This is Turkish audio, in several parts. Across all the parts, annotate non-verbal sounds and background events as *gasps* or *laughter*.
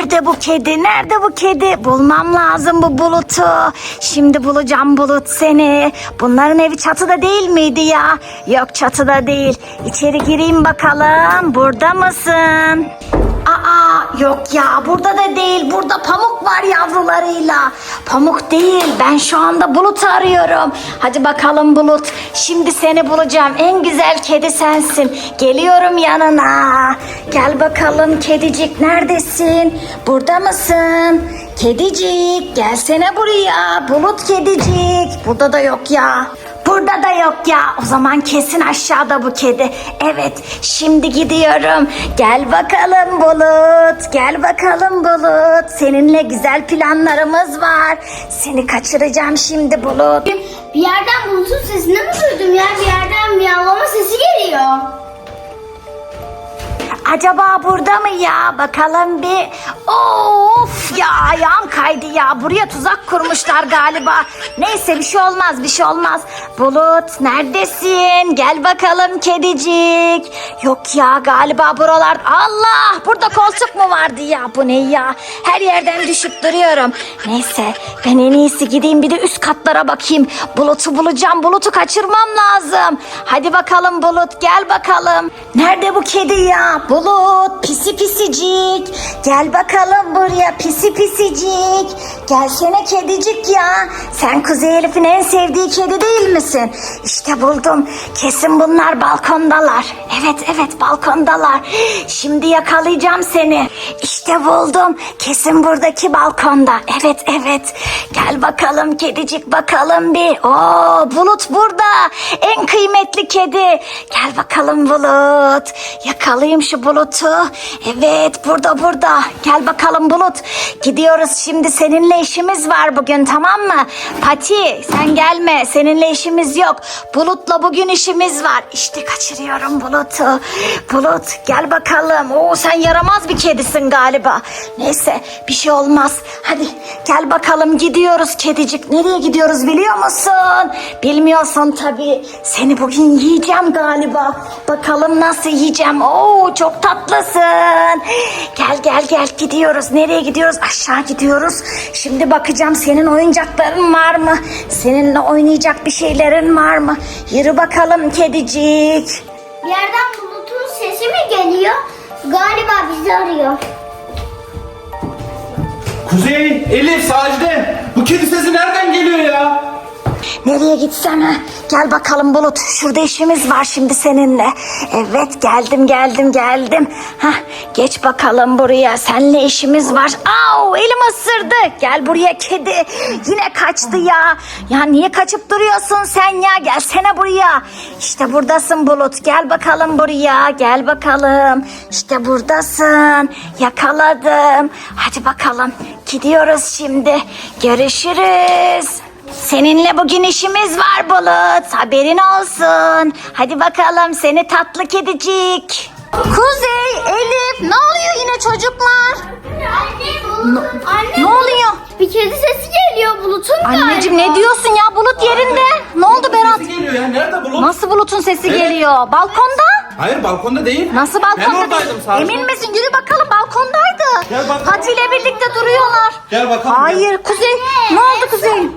Nerede bu kedi? Nerede bu kedi? Bulmam lazım bu bulutu. Şimdi bulacağım bulut seni. Bunların evi çatıda değil miydi ya? Yok çatıda değil. İçeri gireyim bakalım. Burada mısın? Aa yok ya burada da değil. Burada pamuk var yavrularıyla. Pamuk değil. Ben şu anda Bulut'u arıyorum. Hadi bakalım Bulut. Şimdi seni bulacağım. En güzel kedi sensin. Geliyorum yanına. Gel bakalım kedicik neredesin? Burada mısın? Kedicik gelsene buraya. Bulut kedicik. Burada da yok ya. Burada da yok ya. O zaman kesin aşağıda bu kedi. Evet, şimdi gidiyorum. Gel bakalım Bulut. Gel bakalım Bulut. Seninle güzel planlarımız var. Seni kaçıracağım şimdi Bulut. Bir yerden bulutun sesini mi duydum ya? Bir yerden miyavlama sesi geliyor. Acaba burada mı ya? Bakalım bir. Of ya ayağım kaydı ya. Buraya tuzak kurmuşlar galiba. Neyse bir şey olmaz bir şey olmaz. Bulut neredesin? Gel bakalım kedicik. Yok ya galiba buralar. Allah burada koltuk mu vardı ya? Bu ne ya? Her yerden düşüp duruyorum. Neyse ben en iyisi gideyim bir de üst katlara bakayım. Bulut'u bulacağım. Bulut'u kaçırmam lazım. Hadi bakalım Bulut gel bakalım. Nerede bu kedi ya? Bulut pisi pisicik. Gel bakalım buraya pisi pisicik. Gelsene kedicik ya. Sen Kuzey Elif'in en sevdiği kedi değil misin? İşte buldum. Kesin bunlar balkondalar. Evet evet balkondalar. Şimdi yakalayacağım seni. İşte buldum. Kesin buradaki balkonda. Evet evet. Gel bakalım kedicik bakalım bir. Oo Bulut burada. En kıymetli kedi. Gel bakalım Bulut. Yakalayayım şu Bulut'u. Evet burada burada. Gel bakalım Bulut. Gidiyoruz şimdi seninle işimiz var bugün tamam mı? Pati sen gelme. Seninle işimiz yok. Bulut'la bugün işimiz var. İşte kaçırıyorum Bulut'u. Bulut gel bakalım. Oo sen yaramaz bir kedisin galiba. Neyse bir şey olmaz. Hadi gel bakalım gidiyoruz kedicik. Nereye gidiyoruz biliyor musun? Bilmiyorsun tabii. Seni bugün yiyeceğim galiba. Bakalım nasıl yiyeceğim. Oo çok tatlısın. Gel gel gel gidiyoruz. Nereye gidiyoruz? Aşağı gidiyoruz. Şimdi bakacağım senin oyuncakların var mı? Seninle oynayacak bir şeylerin var mı? Yürü bakalım kedicik. Bir yerden bulutun sesi mi geliyor? Galiba bizi arıyor. Kuzey, Elif, Sacide. Bu kedi sesi nereden geliyor ya? Nereye gitsem ha? Gel bakalım Bulut. Şurada işimiz var şimdi seninle. Evet geldim geldim geldim. Hah, geç bakalım buraya. Seninle işimiz var. Au elim ısırdı. Gel buraya kedi. Yine kaçtı ya. Ya niye kaçıp duruyorsun sen ya? Gelsene buraya. İşte buradasın Bulut. Gel bakalım buraya. Gel bakalım. İşte buradasın. Yakaladım. Hadi bakalım. Gidiyoruz şimdi. Görüşürüz. Seninle bugün işimiz var Bulut. Haberin olsun. Hadi bakalım seni tatlı kedicik. Kuzey, Elif ne oluyor yine çocuklar? Anne, Anne, Ne oluyor? Bir kedi sesi geliyor bulutun Anneciğim ne diyorsun ya bulut yerinde? Ne oldu Berat? Sesi geliyor ya. Nerede bulut? Nasıl bulutun sesi Evet. geliyor? Balkonda? Hayır balkonda değil. Nasıl Ben balkonda? oradaydım sadece. Emin misin? Yürü bakalım balkondaydı. Gel bakalım. Fatih ile birlikte duruyorlar. Gel bakalım, Hayır Kuzey. Ne oldu Kuzey?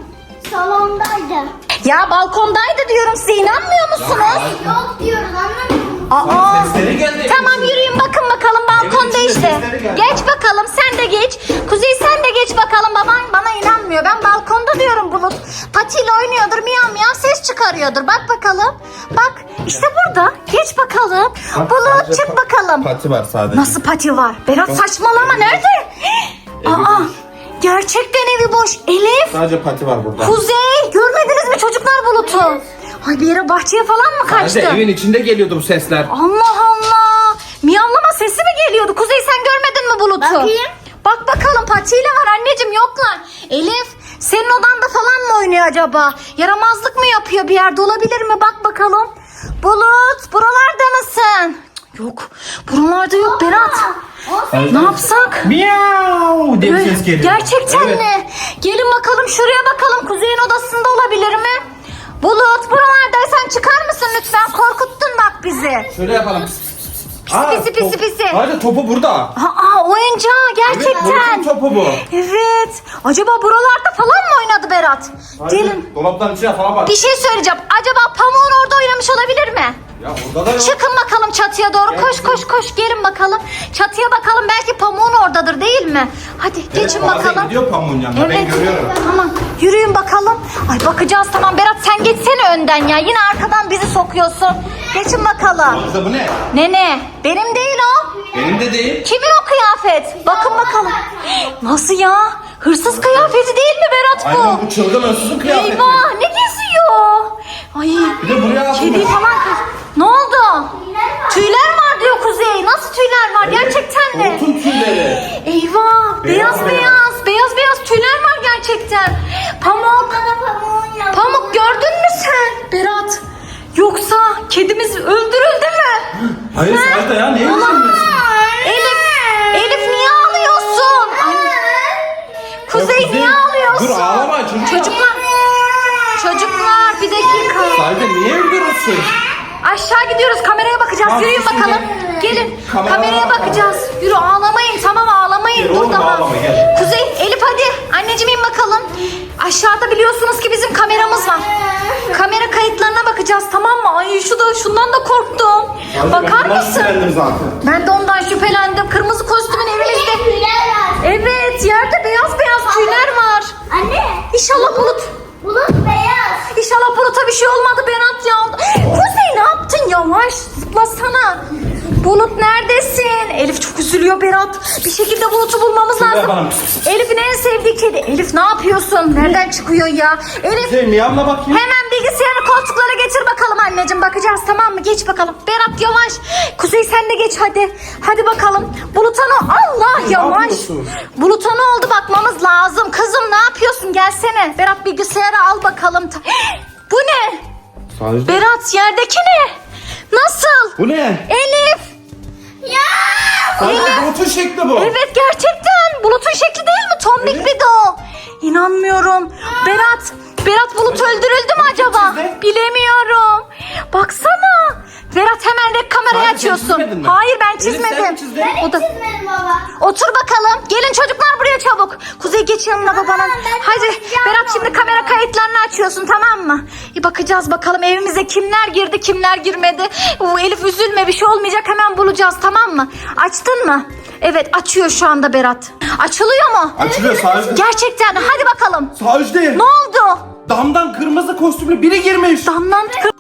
Salondaydı. Ya balkondaydı diyorum size inanmıyor musunuz? Yok diyoruz anlamıyor musun? Aa. Sesleri geldi. Tamam yürüyün bakın bakalım balkonda içinde işte. sesleri geldi. Geç bakalım sen de geç. Kuzey sen de geç bakalım baban bana inanmıyor. Ben balkonda diyorum Bulut. Patiyle oynuyordur miyav miyav ses çıkarıyordur. Bak bakalım. Bak işte burada. Geç bakalım. Bak, Bulut çık pa- bakalım. Pati var sadece. Nasıl pati var? Berat saçmalama nerede? Aa gerçekten evi boş. Elif. Sadece pati var burada. Kuzey görmediniz mi çocuklar Bulut'u? Ay bir yere bahçeye falan mı kaçtı? Sadece evin içinde geliyordu bu sesler. Allah Allah. Miyavlama sesi mi geliyordu? Kuzey sen görmedin mi Bulut'u? Bakayım. Bak bakalım patiyle var anneciğim yoklar. Elif senin odanda falan mı oynuyor acaba? Yaramazlık mı yapıyor bir yerde olabilir mi? Bak bakalım. Bulut buralarda mısın? Yok buralarda yok Berat. Ne yapsak? Miau diye bir ses geliyor. Gerçekten Evet. mi? Gelin bakalım şuraya bakalım. Kuzey'in odasında olabilir mi? Bulut buralardaysan çıkar mısın lütfen? Korkuttun bak bizi. Şöyle yapalım. pisi, pisi, top- pisi. Sadece topu burada. Aa oyuncağı gerçekten. Evet, topu bu. Evet. Acaba buralarda falan mı oynadı Berat? Gelin. Dolapların içine falan bak. Bir şey söyleyeceğim. Acaba pamuğun orada oynamış olabilir mi? Ya burada da yok. Çıkın bakalım çatıya doğru. Koş koş koş gelin bakalım. Çatıya bakalım belki pamuğun oradadır değil mi? Hadi geçin Evet, bazen bakalım. gidiyor pamuğun yanına ben görüyorum. Tamam yürüyün bakalım. Ay bakacağız tamam Berat sen geçsene önden ya. Yine arkadan bizi sokuyorsun. Geçin bakalım. Kızda bu ne? Ne ne? Benim değil o. Benim de değil. Kimin o kıyafet? Bakın bakalım. Nasıl ya? Hırsız kıyafeti değil mi Berat bu? Aynen bu çılgın hırsızın kıyafeti. Eyvah ne geziyor? Ay Bir de buraya asılmış. kedi falan kız. Ne oldu? Tüyler var diyor Kuzey. Nasıl tüyler var? Gerçekten mi? Hortum tüyleri. Eyvah beyaz Beyaz beyaz beyaz beyaz tüyler var gerçekten. Pamuk Pamuk gördün mü sen Berat? Yoksa kedimiz öldürüldü mü? Hayır Sajda ya niye üzülmüyorsun? Elif, Elif niye ağlıyorsun? Kuzey niye ağlıyorsun? dur ağlama, çocuklar. Çocuklar. Çocuklar bir dakika. Sajda niye öldürürsün? Aşağı gidiyoruz kameraya bakacağız. Tamam, Yürüyün şimdi bakalım. Gelin kameraya kameraya bakalım. bakacağız. Yürü ağlamayın tamam ağlamayın. Gel Dur oğlum, daha. ağlama, gel. Kuzey Elif hadi. Anneciğim in bakalım. Aşağıda biliyorsunuz ki bizim kameramız var. Kamera kayıtlarına bakacağız tamam mı? Ay şu da şundan da korktum. Bakar mısın? zaten. Ben de ondan şüphelendim. Kırmızı kostümün evimizde. Evet yerde beyaz beyaz tüyler var. Anne. İnşallah bulut. Bulut beyaz. İnşallah Bulut'a bir şey olmadı Bulut neredesin? Elif çok üzülüyor Berat. Bir şekilde Bulut'u bulmamız Şuraya lazım. bakalım. Elif'in en sevdiği kedi. Elif ne yapıyorsun? Nereden çıkıyor ya? Elif Kuzey miyavla bakayım. hemen bilgisayarı koltuklara getir bakalım anneciğim. Bakacağız tamam mı? Geç bakalım. Berat yavaş. Kuzey sen de geç hadi. Hadi bakalım. Bulut'a ne? Allah yavaş. yapıyorsun? Bulut'a ne oldu bakmamız lazım. Kızım ne yapıyorsun? Gelsene. Berat bilgisayarı al bakalım. Ta- *gasps* Bu ne? Sajda. Berat yerdeki ne? Nasıl? Bu ne? Sajda bulutun şekli bu. Evet gerçekten. Bulut'un şekli değil mi? Tombik Evet. bir de o. İnanmıyorum. Berat. Berat Bulut öldürüldü mü acaba? Bilemiyorum. Baksana. Berat hemen rek kamerayı Sadece sen açıyorsun. mi? Hayır ben Elif, sen mi çizmedim. çizdin? O da... Çizmedim baba. Otur bakalım. Gelin çocuklar buraya çabuk. Kuzey geç yanına babanın. ben Hadi bakacağım Berat şimdi ona. kamera kayıtlarını açıyorsun tamam mı? Bir bakacağız bakalım evimize kimler girdi kimler girmedi. Oo, Elif üzülme bir şey olmayacak hemen bulacağız tamam mı? Açtın mı? Evet açıyor şu anda Berat. Açılıyor mu? Açılıyor Sajda. Gerçekten hadi bakalım. Sajda. Ne oldu? Damdan kırmızı kostümlü biri girmiş. Damdan kır-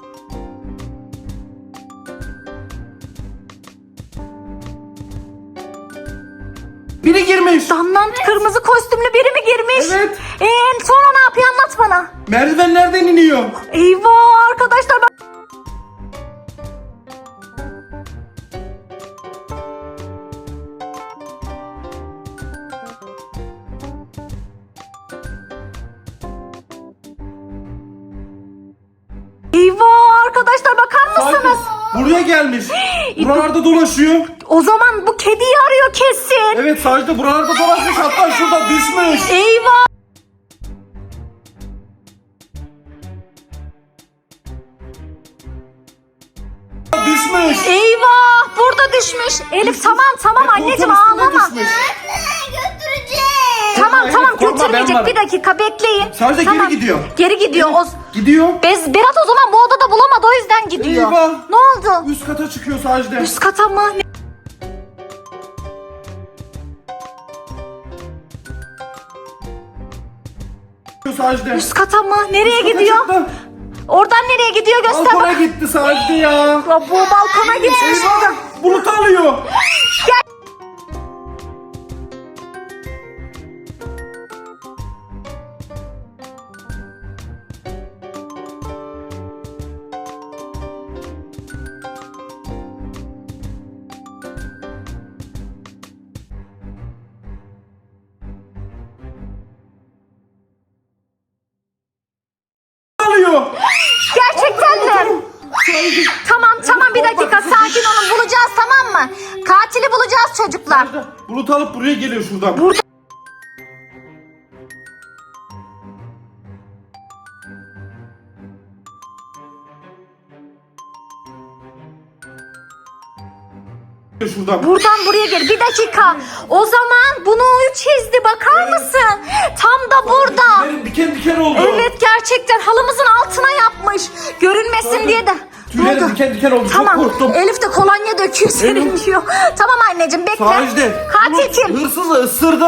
Biri girmiş. Damdan kırmızı kostümlü biri mi girmiş? Evet. Ee, sonra ne yapıyor anlat bana. Merdivenlerden iniyor. Eyvah arkadaşlar bak. Eyvah arkadaşlar bakar mısınız? Buraya gelmiş. *gasps* Buralarda dolaşıyor. O zaman bu kediyi arıyor kesin. Evet Sajda buralarda dolaşmış hatta şurada düşmüş. Eyvah. Düşmüş. Eyvah burada düşmüş. Elif tamam tamam Ve anneciğim koltuğun üstüne ağlama. düşmüş. Götüreceğim. Tamam Elif, tamam korkma, ben götürmeyecek varım. bir dakika bekleyin. Sadece geri Tamam. gidiyor. Geri gidiyor. O, Gidiyor. Bez, Berat o zaman bu odada bulamadı o yüzden gidiyor. Eyvah. Ne oldu? Üst kata çıkıyor Sajda. Üst kata mı? Ne- Sajda. Üst kata mı? Nereye Üst kata gidiyor? çıktı. Oradan nereye gidiyor göster Balkona bak. gitti Sajda ya. Bu balkona gitmiş. Eyvah. Bulut alıyor. Katili bulacağız çocuklar. Bulut alıp buraya geliyor şuradan. Burada- şuradan. Buradan buraya gel. Bir dakika. O zaman bunu o çizdi. Bakar mısın? Tam da burada. Tüylerim diken diken oldu. Evet gerçekten halımızın altına yapmış. Görünmesin diye de. Tüylerim diken diken oldu. Tamam. Çok korktum. Elif de kolonya döküyor senin diyor. Tamam anneciğim bekle. Sacide. Katil kim? Hırsızı ısırdı.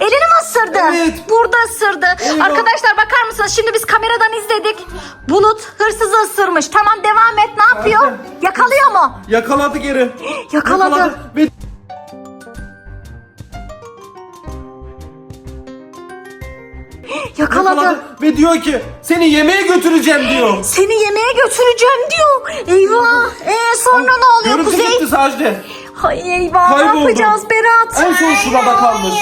Elini mi ısırdı? Evet. Burada ısırdı. Eyvah. Arkadaşlar bakar mısınız? Şimdi biz kameradan izledik. Bulut hırsızı ısırmış. Tamam devam et. Ne yapıyor? Nerede? Yakalıyor mu? Yakaladı geri. Yakaladı. Ve *gasps* Yakaladı. yakaladı. Ve diyor ki seni yemeğe götüreceğim diyor. *gasps* Seni yemeğe götüreceğim diyor. Eyvah. Ee, sonra ne oluyor Görüntü Kuzey? gitti Sacide. Ay eyvah. Ne Kayboldu. yapacağız Berat? En son şurada kalmış.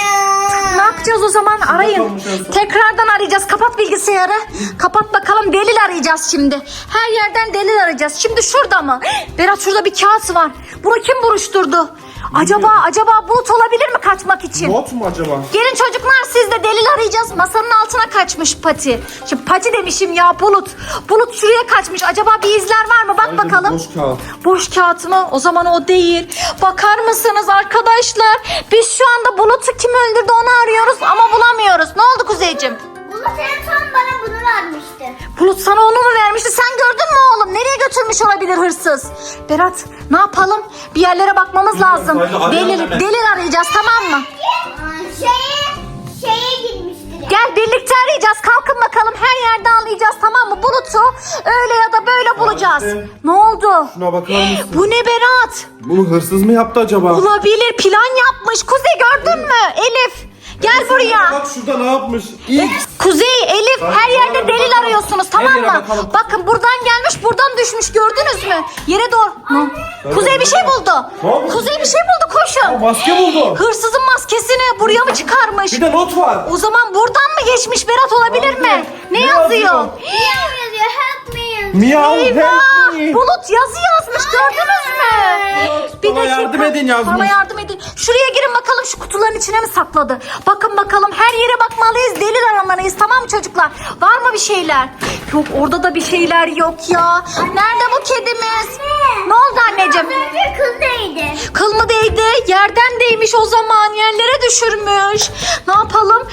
Ne yapacağız o zaman? Arayın. kalmış en son. Tekrardan arayacağız. Kapat bilgisayarı. Kapat bakalım. Delil arayacağız şimdi. Her yerden delil arayacağız. Şimdi şurada mı? Berat şurada bir kağıt var. Bunu kim buruşturdu? Acaba acaba bulut olabilir mi kaçmak için? Not mu acaba? Gelin çocuklar siz de delil arayacağız. Masanın altına kaçmış Pati. Şimdi Pati demişim ya Bulut. Bulut şuraya kaçmış. Acaba bir izler var mı? Bak Bence bakalım. boş kağıt. Boş kağıt mı? O zaman o değil. Bakar mısınız arkadaşlar? Biz şu anda Bulut'u kim öldürdü onu arıyoruz ama bulamıyoruz. Ne oldu Kuzeyciğim? Bunu en son bana bunu vermişti. Bulut sana onu mu vermişti? Sen gördün mü oğlum? Nereye götürmüş olabilir hırsız? Berat ne yapalım? Bir yerlere bakmamız lazım. hemen. delil arayacağız tamam mı? Şeye, şeye gitmiştir. Gel birlikte arayacağız. Kalkın bakalım her yerde arayacağız tamam mı? Bulut'u öyle ya da böyle bulacağız. Ne oldu? Şuna bakar mısın? Bu ne Berat? Bunu hırsız mı yaptı acaba? Olabilir plan yapmış. Kuzey gördün mü? Elif gel buraya. Bak şurada ne yapmış? İlk Kuzey, Elif her yerde delil arıyorsunuz tamam mı? bakalım. Bakın buradan gelmiş buradan düşmüş gördünüz mü? Yere doğru. Ne? Kuzey bir şey buldu. Ne oldu? Kuzey bir şey buldu koşun. maske buldu. Hırsızın maskesini buraya mı çıkarmış? Bir de not var. O zaman buradan mı geçmiş Berat olabilir mi? Ne, Ne yazıyor yazıyor. Help me yazıyor. Miyav Eyvah! help me. Bulut yazı yazmış gördünüz mü? bana yardım edin yazmış. Bana yardım edin. Şuraya girin bakalım şu kutuların içine mi sakladı? Bakın bakalım her yere bakmalıyız. Delil aramalıyız tamam mı çocuklar? Var mı bir şeyler? Yok orada da bir şeyler yok ya. Nerede bu kedimiz? Ne oldu anneciğim? Az önce kız değdi. Kıl mı değdi? Yerden değmiş o zaman. Yerlere düşürmüş. Ne yapalım?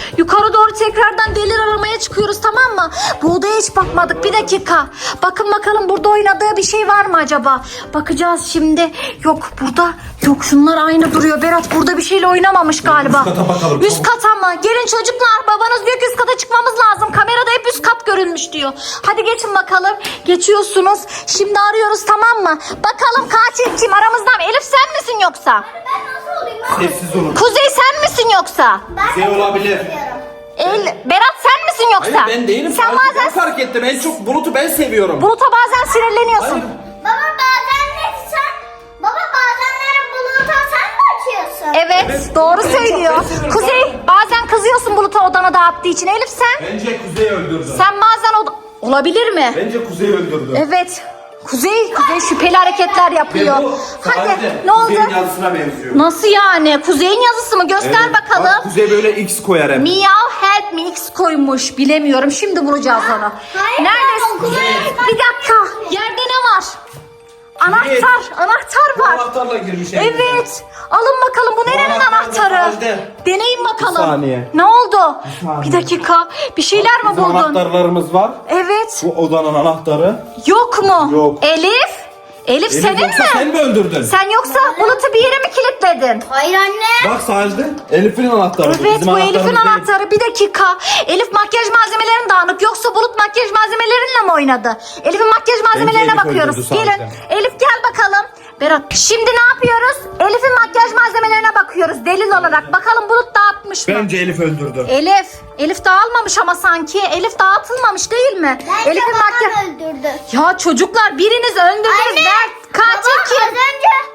Çıkıyoruz tamam mı? Bu odaya hiç bakmadık. Bir dakika. Bakın bakalım burada oynadığı bir şey var mı acaba? Bakacağız şimdi. Yok burada. Yok şunlar aynı duruyor. Berat burada bir şeyle oynamamış galiba. Üst kata bakalım, Üst kata mı? Gelin çocuklar. Babanız diyor ki üst kata çıkmamız lazım. Kamerada hep üst kat görünmüş diyor. Hadi geçin bakalım. Geçiyorsunuz. Şimdi arıyoruz tamam mı? Bakalım katil kim aramızdan? Elif sen misin yoksa? Ben nasıl olayım? Sessiz olun. Kuzey sen misin yoksa? Ben Şey olabilir. istiyorum. El, Berat sen misin yoksa? Hayır ben değilim. Sen Fark- bazen ben fark ettim. En çok Bulut'u ben seviyorum. Bulut'a bazen sinirleniyorsun. Hayır. Baba bazen de sen, baba bazenleri buluta sen mi açıyorsun? Evet, Evet, doğru söylüyor. ben. Kuzey bazen kızıyorsun Bulut'a odana dağıttığı için. Elif sen? Bence Kuzey öldürdü. Sen bazen oda... Olabilir mi? Bence Kuzey öldürdü. Evet. Kuzey, Kuzey şüpheli hareketler yapıyor. Ve bu Hadi sadece ne oldu? Kuzey'in yazısına benziyor. Nasıl yani? Kuzey'in yazısı mı? Göster Evet. bakalım. Bak, Kuzey böyle X koyar hep. Miyav help me X koymuş. Bilemiyorum. Şimdi bulacağız onu. Hayır, ben Neredesin? okula Bir dakika. Yerde ne var? Anahtar. Anahtar var. Anahtarla girmiş. Evet. Alın bakalım bu nerenin anahtar anahtarı? Deneyin bakalım. Bir saniye. Ne oldu? Bir saniye. Bir dakika. Bir şeyler mi Bizim buldun? anahtarlarımız var. Evet. Bu odanın anahtarı. Yok mu? Yok. Elif? Elif, Elif senin yoksa mi? sen mi öldürdün? Sen yoksa Bulut'u bir yere mi kilitledin? Hayır anne. Bak sadece Elif'in anahtarı. Evet bizim bu Elif'in anahtarımız değil. anahtarı. Bir dakika. Elif makyaj malzemelerin dağınık. Yoksa Bulut makyaj malzemelerinle mi oynadı? Elif'in makyaj malzemelerine Elif bakıyoruz. Gelin. Elif gel bakalım. Berat şimdi ne yapıyoruz? Elif'in makyaj malzemelerine bakıyoruz. Delil olarak. Bakalım Bulut dağıtmış mı? Bence Elif öldürdü. Elif. Elif dağılmamış ama sanki. Elif dağıtılmamış değil mi? Bence Elif'in makyaj... babam öldürdü. Ya çocuklar biriniz öldürdünüz. Anne. Ben katil Baba kim? az önce,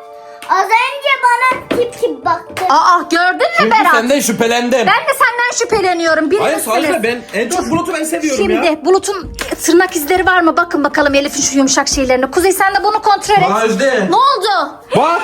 az önce bana tip tip baktı. Aa gördün mü Çünkü Berat? senden şüphelendim. Ben de senden şüpheleniyorum. Hayır Birinizsiniz. sadece ben en çok Bulut'u ben seviyorum Şimdi ya. Bulut'un tırnak izleri var mı? Bakın bakalım Elif'in şu yumuşak şeylerine. Kuzey sen de bunu kontrol et. Sajde. Ne oldu? Bak.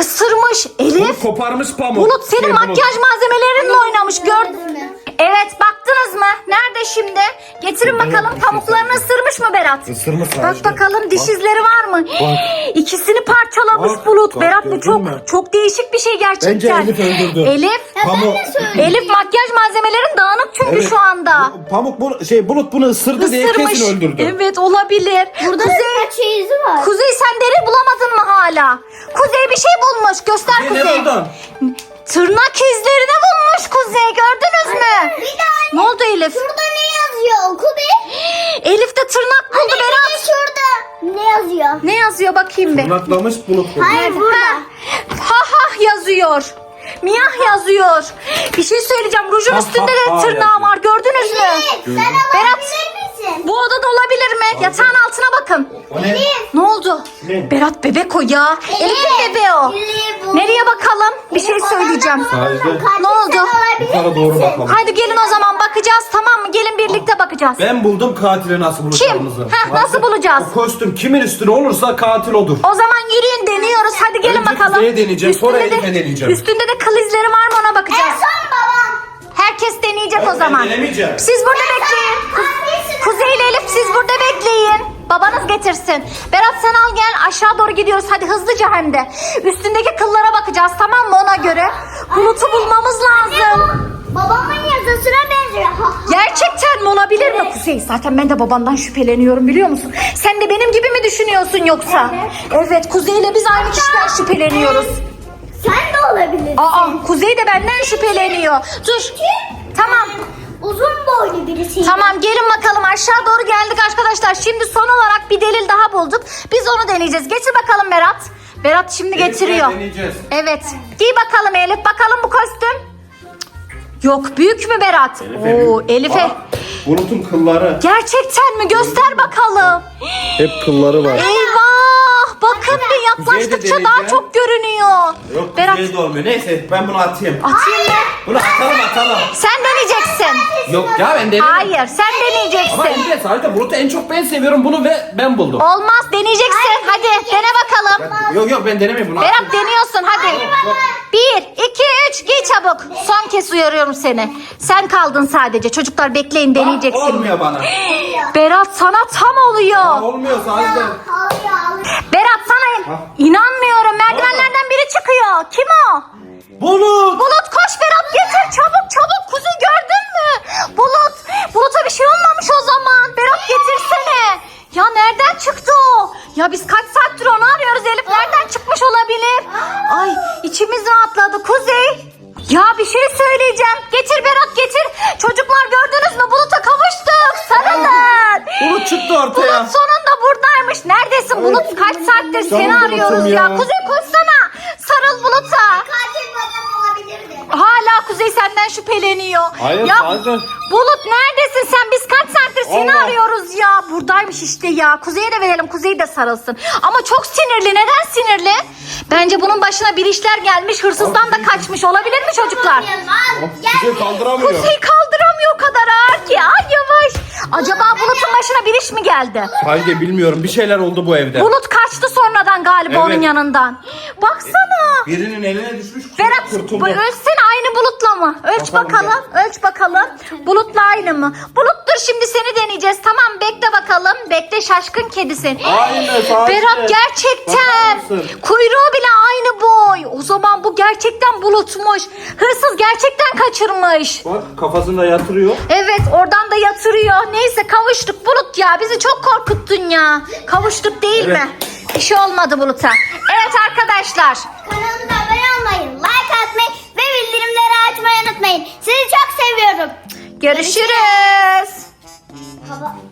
Isırmış. Bulut Elif. koparmış pamuk. Bulut senin Şey, Bulut. makyaj malzemelerinle oynamış Gördün mü? Evet baktınız mı? Nerede şimdi? Getirin bakalım pamuklarını ısırmış mı Berat? Isırmış Bak bakalım diş Bak. izleri var mı? *gasps* İkisini parçalamış Bak, Bulut. bak, Berat bu gördün çok mü? çok değişik bir şey gerçekten. Bence Elif öldürdü. Elif? Pamuk. Elif makyaj malzemelerin dağınık çünkü Evet. şu anda. Bu- Pamuk bu şey bulut bunu ısırdı diye Isırmış. kesin öldürdü. Evet olabilir. Burada Kuzey, kaç izi var. Kuzey sen deri bulamadın mı hala? Kuzey bir şey bulmuş. Göster Ne Kuzey. buldun? Tırnak izlerini bulmuş Kuzey. Gördünüz mü? Bir de anne. Ne oldu Elif? Şurada ne yazıyor? Oku bir. Elif de tırnak buldu Anne bir Berat. de şurada. Ne yazıyor? Ne yazıyor bakayım bir. Tırnaklamış bulut bunu. Hayır burada. Ha ha yazıyor. Miyah yazıyor. Bir şey söyleyeceğim. Rujun Ha, üstünde ha, de ha tırnağı yazıyor. var. Gördünüz mü? Evet. Sen Berat. alabilir misin? Bu odada olabilir mi? Yatağın altına bakın. O ne? Ne oldu? Ne? Berat bebek o ya. Elif'in bebeği o. Elif bu. Nereye bakalım? Bir şey Elif, söyleyeceğim. odana Sadece- bakalım. Ne oldu? Yukarı doğru misin? bakalım. Haydi gelin o zaman bakacağız tamam mı? Gelin birlikte bakacağız. Ben buldum katili nasıl bulacağımızı. Heh, nasıl bulacağız? O kostüm kimin üstüne olursa katil odur. O zaman yürüyün deniyoruz. Hadi gelin Önce bakalım. Kuzey'e deneyeceğim, sonra Elif'e deneyeceğim. Üstünde de kıl izleri var mı ona En bakacağız. son. Herkes deneyecek o zaman. denemeyeceğim. Siz burada bekleyin. Kuzey ile Elif siz burada bekleyin. Babanız getirsin. Berat sen al gel aşağı doğru gidiyoruz. Hadi hızlıca hem de. Üstündeki kıllara bakacağız tamam mı ona göre. Bulut'u bulmamız lazım. Babamın yazısına benziyor. Ha, ha. Gerçekten mi olabilir mi Kuzey? Zaten ben de babandan şüpheleniyorum biliyor musun? Sen de benim gibi mi düşünüyorsun yoksa? Evet Kuzey ile biz aynı kişiden şüpheleniyoruz. Sen de olabilirsin. Aa Kuzey de benden şüpheleniyor. Dur. Tamam. Uzun boylu birisi. Tamam gelin bakalım aşağı doğru geldik arkadaşlar. Şimdi son olarak bir delil daha bulduk. Biz onu deneyeceğiz. Getir bakalım Berat. Berat şimdi Elif, getiriyor. deneyeceğiz. Evet. Giy bakalım Elif. Bakalım bu kostüm. Yok büyük mü Berat? Oo Elif'e. Aa, Bulutun kılları. Gerçekten mi? Göster bakalım. Hep kılları var. Eyvah! Bakın bir Kuzey'de yaklaştıkça daha deneyeceğim. çok görünüyor. Yok Berat Berat. de olmuyor. Neyse ben bunu atayım. atayım mı? Bunu atalım atalım. Sen deneyeceksin. Yok ya ben denedim. Hayır sen Ama deneyeceksin. İlyas sadece Bulut'u en çok ben seviyorum bunu ve ben buldum. Olmaz deneyeceksin. Hadi dene bakalım. Yok yok ben denemeyeyim bunu. Berat deniyorsun hadi. Bir, iki, üç giy çabuk. Son kez uyarıyorum seni. Sen kaldın sadece. Çocuklar bekleyin deneyeceksin. Olmuyor bana. Berat sana tam oluyor. Olmuyor sadece. Berat inanmıyorum. Merdivenlerden biri çıkıyor. Kim o? Bulut. Bulut koş Berat getir çabuk çabuk Kuzey gördün mü? Bulut Bulut'a bir şey olmamış o zaman. Berat getirsene. Ya nereden çıktı o? Ya biz kaç saattir onu arıyoruz Elif. Nereden çıkmış olabilir? Ay içimiz rahatladı Kuzey. Ya bir şey söyleyeceğim. Getir Berat getir. Çocuklar gördünüz mü? Bulut'a kavuştuk. Sarılın. Bulut çıktı ortaya. Bulut sonunda buradaymış. Neredesin Bulut? Kaç saattir seni Canım arıyoruz ya. ya. Kuzey koşsana. Sarıl Bulut'a. Hala Kuzey senden şüpheleniyor. Hayır, ya, sadece- Bulut neredesin sen? Biz kaç saattir seni Allah. arıyoruz ya. Buradaymış işte ya. Kuzey'e de verelim. Kuzey de sarılsın. Ama çok sinirli. Neden sinirli? Bence bunun başına bir işler gelmiş. Hırsızdan da kaçmış. Olabilir mi çocuklar? Kuzey kaldıramıyor. Kuzey kaldıramıyor o kadar ağır ki. Ay yavaş. Acaba Bulut'un başına bir iş mi geldi? Sadece bilmiyorum bir şeyler oldu bu evde. Bulut kaçtı sonradan galiba Evet. onun yanından. Baksana. Birinin eline düşmüş Berat kurtuldu. aynı bulutla mı? Ölç Bakalım bakalım. Ölç bakalım. Bulutla aynı mı? Bulut dur şimdi seni deneyeceğiz. Tamam bekle bakalım. Bekle şaşkın kedisin. Aynı, sadece. Berat gerçekten. Bakar mısın? Kuyruğu bile aynı boy. O zaman bu gerçekten bulutmuş. Hırsız gerçekten kaçırmış. Bak kafasında yatırıyor. Evet oradan da yatırıyor. Neyse kavuştuk Bulut ya. Bizi çok korkuttun ya. Kavuştuk değil Evet. mi? Bir şey olmadı Bulut'a. Evet arkadaşlar. Kanalımıza abone olmayı, like atmayı ve bildirimleri açmayı unutmayın. Sizi çok seviyorum. Görüşürüz. Baba.